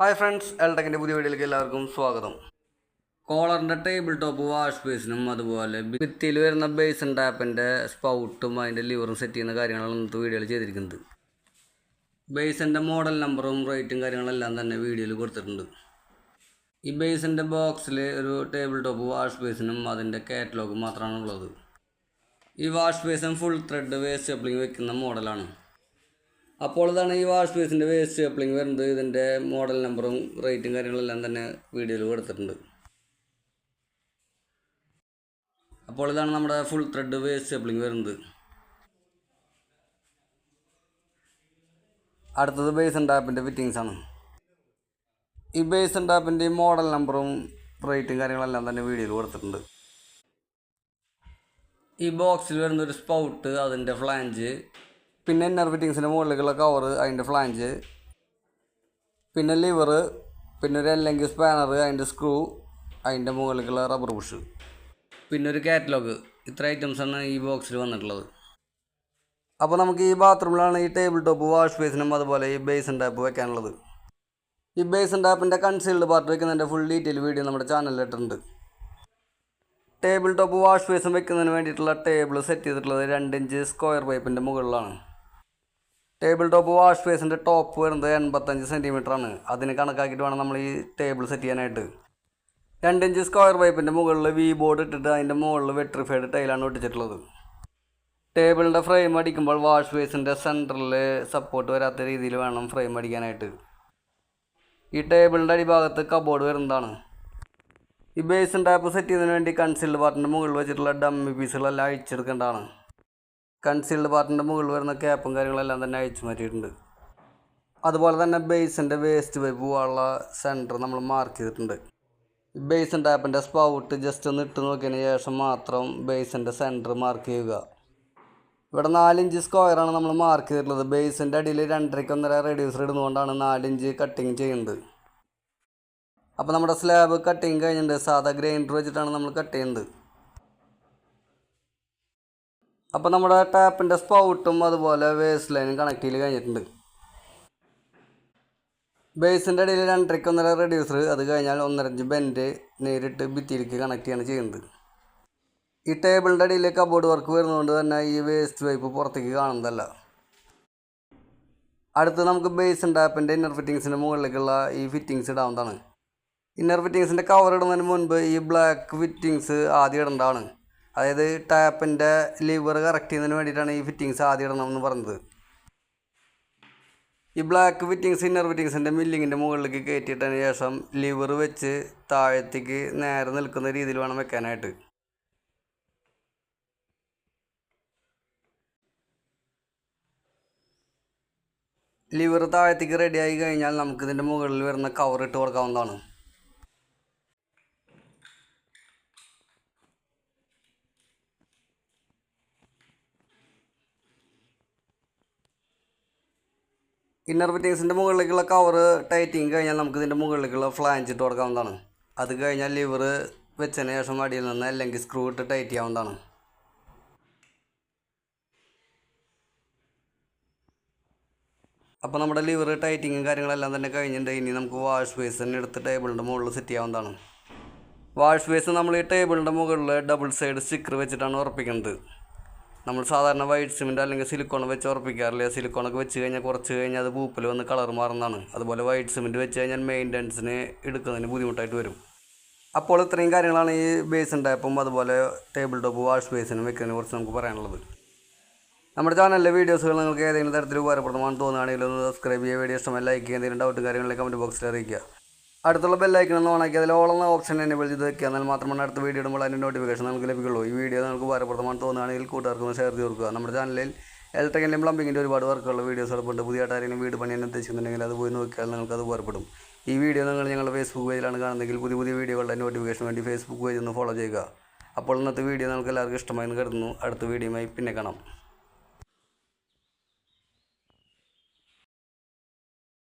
Hi friends എൽടെക്കിന്റെ പുതിയ വീഡിയോയിലേക്ക് എല്ലാവർക്കും സ്വാഗതം. കോളറിന്റെ ടേബിൾ ടോപ്പ് വാഷ് ബേസിനും അതുപോലെ ഭിത്തിയിൽ വരുന്ന ബേസിൻ ടാപ്പിന്റെ സ്പൗട്ടും അതിന്റെ ലിവറും സെറ്റ് ചെയ്യുന്ന കാര്യങ്ങളാണ് ഇന്നത്തെ വീഡിയോയിൽ ചെയ്തിരിക്കുന്നത്. ബേസിന്റെ മോഡൽ നമ്പറും റേറ്റും കാര്യങ്ങളെല്ലാം തന്നെ വീഡിയോയിൽ കൊടുത്തിട്ടുണ്ട്. ഈ ബേസിന്റെ ബോക്സിൽ ഒരു ടേബിൾ ടോപ്പ് വാഷ് ബേസിനും അതിന്റെ കാറ്റലോഗും മാത്രമാണ് ഉള്ളത് ഈ wash basin full thread waste coupling വെക്കുന്ന മോഡലാണ് അപ്പോൾ ഇതാണ് ഈ വാഷ് ബേസിന്റെ വേസ്റ്റ് കപ്ലിംഗ് വരുന്നത്. ഇതിന്റെ മോഡൽ നമ്പറും റേറ്റും കാര്യങ്ങളെല്ലാം തന്നെ വീഡിയോയിൽ കൊടുത്തിട്ടുണ്ട്. അപ്പോൾ ഇതാണ് നമ്മുടെ ഫുൾ ത്രെഡ് വേസ്റ്റ് കപ്ലിംഗ് വരുന്നത്. അടുത്തത് ബേസൺ ടാപ്പിന്റെ ഫിറ്റിങ്സ് ആണ്. ഈ ബേസൺ ടാപ്പിന്റെ മോഡൽ നമ്പറും റേറ്റും കാര്യങ്ങളെല്ലാം തന്നെ വീഡിയോയിൽ കൊടുത്തിട്ടുണ്ട്. ഈ ബോക്സിൽ വരുന്ന ഒരു സ്പൗട്ട് അതിന്റെ ഫ്ലാഞ്ച് പിന്നെ ഇന്നർ ഫിറ്റിങ്സിന്റെ മുകളിലേക്കുള്ള കവർ അതിന്റെ ഫ്ലാഞ്ച് പിന്നെ ലിവർ പിന്നെ ഒരു അല്ലെങ്കിൽ സ്പാനർ അതിന്റെ സ്ക്രൂ അതിന്റെ മുകളിലേക്കുള്ള റബ്ബർ ബുഷ് പിന്നെ ഒരു കാറ്റലോഗ് ഇത്ര ഐറ്റംസാണ് ഈ ബോക്സിൽ വന്നിട്ടുള്ളത്. അപ്പോൾ നമുക്ക് ഈ ബാത്റൂമിലാണ് ഈ ടേബിൾ ടോപ്പ് വാഷ് ബേസിനും അതുപോലെ ഈ ബേസൻ ടാപ്പ് വെക്കാനുള്ളത്. ഈ ബേസൻ ടാപ്പിന്റെ കൺസീൽഡ് പാർട്ട് വെക്കുന്നതിന്റെ ഫുൾ ഡീറ്റെയിൽ വീഡിയോ നമ്മുടെ ചാനലിൽ ഇട്ടിട്ടുണ്ട്. ടേബിൾ ടോപ്പ് വാഷ് ബേസും വെക്കുന്നതിന് വേണ്ടിയിട്ടുള്ള ടേബിൾ സെറ്റ് ചെയ്തിട്ടുള്ളത് രണ്ട് ഇഞ്ച് സ്ക്വയർ പൈപ്പിന്റെ മുകളിലാണ്. ടേബിൾ ടോപ്പ് വാഷ് ബേസിന്റെ ടോപ്പ് വരുന്നത് എൺപത്തഞ്ച് ആണ്. അതിന് കണക്കാക്കിയിട്ട് വേണം നമ്മൾ ഈ ടേബിൾ സെറ്റ് ചെയ്യാനായിട്ട്. രണ്ട് ഇഞ്ച് സ്ക്വയർ പൈപ്പിന്റെ മുകളിൽ വി ബോർഡ് ഇട്ടിട്ട് അതിന്റെ മുകളിൽ വെട്രിഫൈഡ് ടൈലാണ് ഒട്ടിച്ചിട്ടുള്ളത്. ടേബിളിന്റെ ഫ്രെയിം അടിക്കുമ്പോൾ വാഷ് ബേസിന്റെ സെന്ററിൽ സപ്പോർട്ട് വരാത്ത രീതിയിൽ വേണം ഫ്രെയിം അടിക്കാനായിട്ട്. ഈ ടേബിളിന്റെ അടിഭാഗത്ത് കബോർഡ് വരുന്നതാണ്. ഈ ബേസിൻ ടാപ്പ് സെറ്റ് ചെയ്യുന്നതിന് വേണ്ടി കൺസീൽഡ് പാർട്ടിന്റെ മുകളിൽ വെച്ചിട്ടുള്ള ഡമ്മി പീസുകളെല്ലാം അഴിച്ചെടുക്കേണ്ടതാണ്. കൺസീൽഡ് പാർട്ടിന്റെ മുകളിൽ വരുന്ന ക്യാപ്പും കാര്യങ്ങളെല്ലാം തന്നെ അഴിച്ചു മാറ്റിയിട്ടുണ്ട്. അതുപോലെ തന്നെ ബേസിന്റെ വേസ്റ്റ് വൈപ്പ് പോകാനുള്ള സെന്റർ നമ്മൾ മാർക്ക് ചെയ്തിട്ടുണ്ട്. ബേസിൻ ടാപ്പിന്റെ സ്പൗട്ട് ജസ്റ്റ് ഒന്ന് ഇട്ട് നോക്കിയതിന് ശേഷം മാത്രം ബേസിന്റെ സെന്റർ മാർക്ക് ചെയ്യുക. ഇവിടെ നാലിഞ്ച് സ്ക്വയറാണ് നമ്മൾ മാർക്ക് ചെയ്തിട്ടുള്ളത്. ബേസിന്റെ അടിയിൽ രണ്ടരയ്ക്ക് ഒന്നര റെഡ്യൂസർ ഇടുന്നതുകൊണ്ടാണ് നാലിഞ്ച് കട്ടിങ് ചെയ്യുന്നത്. അപ്പോൾ നമ്മുടെ സ്ലാബ് കട്ടിങ് കഴിഞ്ഞിട്ടുണ്ട്. സാധാ ഗ്രൈൻഡർ വെച്ചിട്ടാണ് നമ്മൾ കട്ട് ചെയ്യുന്നത്. അപ്പോൾ നമ്മുടെ ടാപ്പിന്റെ സ്പൗട്ടും അതുപോലെ വേസ്റ്റ് ലൈനും കണക്ട് ചെയ്ത് കഴിഞ്ഞിട്ടുണ്ട്. ബേസിന്റെ ഇടയിൽ രണ്ടരയ്ക്ക് ഒന്നര റെഡ്യൂസർ അത് കഴിഞ്ഞാൽ ഒന്നരഞ്ച് ബെൻഡ് നേരിട്ട് ഭിത്തിയിലേക്ക് കണക്ട് ചെയ്യാണ് ചെയ്യുന്നത്. ഈ ടേബിളിന്റെ അടിയിൽ കബോർഡ് വർക്ക് വരുന്നതുകൊണ്ട് തന്നെ ഈ വേസ്റ്റ് പൈപ്പ് പുറത്തേക്ക് കാണുന്നതല്ല. അടുത്ത് നമുക്ക് ബേസിൻ ടാപ്പിന്റെ ഇന്നർ ഫിറ്റിങ്സിന്റെ മുകളിലേക്കുള്ള ഈ ഫിറ്റിങ്സ് ഇടാവുന്നതാണ്. ഇന്നർ ഫിറ്റിങ്സിന്റെ കവർ ഇടുന്നതിന് മുൻപ് ഈ ബ്ലാക്ക് ഫിറ്റിങ്സ് ആദ്യം ഇടേണ്ടതാണ്. അതായത് ടാപ്പിന്റെ ലിവർ കറക്റ്റ് ചെയ്യുന്നതിന് വേണ്ടിയിട്ടാണ് ഈ ഫിറ്റിങ്സ് ആദ്യം എന്ന് പറഞ്ഞത്. ഈ ബ്ലാക്ക് ഫിറ്റിങ്സ് ഇന്നർ ഫിറ്റിങ്സിന്റെ മില്ലിങ്ങിന്റെ മുകളിലേക്ക് കയറ്റിയിട്ടതിന് ശേഷം ലിവർ വെച്ച് താഴത്തേക്ക് നേരെ നിൽക്കുന്ന രീതിയിൽ വേണം വെക്കാനായിട്ട്. ലിവർ താഴത്തേക്ക് റെഡിയായി കഴിഞ്ഞാൽ നമുക്കിതിന്റെ മുകളിൽ വരുന്ന കവർ ഇട്ട് കൊടുക്കാവുന്നതാണ്. ഇന്നർ ഫിറ്റിങ്സിന്റെ മുകളിലേക്കുള്ള കവർ ടൈറ്റിങ് കഴിഞ്ഞാൽ നമുക്ക് ഇതിന്റെ മുകളിലേക്കുള്ള ഫ്ലാഞ്ച് ഇട്ട് കൊടുക്കാവുന്നതാണ്. അത് കഴിഞ്ഞാൽ ലിവർ വെച്ചതിന് ശേഷം അടിയിൽ നിന്ന് അല്ലെങ്കിൽ സ്ക്രൂ ഇട്ട് ടൈറ്റ് ചെയ്യാവുന്നതാണ്. അപ്പോൾ നമ്മുടെ ലിവർ ടൈറ്റിങ്ങും കാര്യങ്ങളെല്ലാം തന്നെ കഴിഞ്ഞിട്ടുണ്ട്. ഇനി നമുക്ക് വാഷ് ബേസ് തന്നെ എടുത്ത് ടേബിളിന്റെ മുകളിൽ സെറ്റ് ചെയ്യാവുന്നതാണ്. വാഷ് ബേസ് നമ്മൾ ഈ ടേബിളിന്റെ മുകളിൽ ഡബിൾ സൈഡ് സ്റ്റിക്കർ വെച്ചിട്ടാണ് ഉറപ്പിക്കുന്നത്. നമ്മൾ സാധാരണ വൈറ്റ് സിമെന്റ് അല്ലെങ്കിൽ സിലിക്കോൺ വെച്ച് ഉറപ്പിക്കാറില്ല? സിലിക്കോണൊക്കെ വെച്ച് കഴിഞ്ഞാൽ കുറച്ച് കഴിഞ്ഞാൽ അത് പൂപ്പൽ വന്ന് കളർ മാറുന്നതാണ്. അതുപോലെ വൈറ്റ് സിമെന്റ് വെച്ച് കഴിഞ്ഞാൽ മെയിന്റനൻസിന് എടുക്കുന്നതിന് ബുദ്ധിമുട്ടായിട്ട് വരും. അപ്പോൾ ഇത്രയും കാര്യങ്ങളാണ് ഈ ബേസ് ഉണ്ടായപ്പം അതുപോലെ ടേബിൾ ടോപ്പ് വാഷ് ബേസിനും വെക്കുന്നതിനെ കുറിച്ച് നമുക്ക് പറയാനുള്ളത്. നമ്മുടെ ചാനലിലെ വീഡിയോസുകൾ നിങ്ങൾക്ക് ഏതെങ്കിലും തരത്തിൽ ഉപകാരപ്രദമാണെന്ന് തോന്നുകയാണെങ്കിൽ ഒന്ന് സബ്സ്ക്രൈബ് ചെയ്യുക വീഡിയോ ഇഷ്ടമായി ലൈക്ക് ചെയ്യുക എന്തെങ്കിലും ഡൗട്ടും കാര്യങ്ങളൊക്കെ കമന്റ് ബോക്സിൽ അറിയിക്കുക. അടുത്തുള്ള ബെല്ലൈക്കൺ ഒന്ന് ഓണാക്കി അതിൽ ഓൾ എന്ന ഓപ്ഷൻ എന്നെ വിളിച്ച് വെക്കുക. എന്നാൽ മാത്രമാണ് അടുത്ത വീഡിയോ ഇടുമ്പോൾ അതിന്റെ നോട്ടിഫിക്കേഷൻ നമുക്ക് ലഭിക്കുള്ളൂ. ഈ വീഡിയോ നമുക്ക് ഉപകാരപ്രദമാണെന്ന് തോന്നുകയാണെങ്കിൽ കൂട്ടുകാർക്ക് ഷെയർ ചെയ്ത് കൊടുക്കുക. നമ്മുടെ ചാനലിൽ ഇലക്ട്രിക്കലിന്റെയും പ്ലംബിങ്ങിന്റെ ഒരുപാട് വർക്കുള്ള വീഡിയോസ് ഉറപ്പുണ്ട് പുതിയ ആരെങ്കിലും വീട് പണി പണിയാൻ ഉദ്ദേശിക്കുന്നുണ്ടെങ്കിൽ അത് പോയി നോക്കിയാൽ നിങ്ങൾക്ക് അത് ഉപകാരപ്പെടും. ഈ വീഡിയോ നിങ്ങൾ ഞങ്ങളുടെ ഫേസ്ബുക്ക് പേജിലാണ് കാണുന്നതെങ്കിൽ പുതിയ പുതിയ വീഡിയോകളുടെ നോട്ടിഫിക്കേഷൻ വേണ്ടി ഫേസ്ബുക്ക് പേജ് ഒന്ന് ഫോളോ ചെയ്യുക. അപ്പോൾ ഇന്നത്തെ വീഡിയോ നിങ്ങൾക്ക് എല്ലാവർക്കും ഇഷ്ടമായി എന്ന് കരുതുന്നു. അടുത്ത വീഡിയോയുമായി പിന്നെ കാണാം.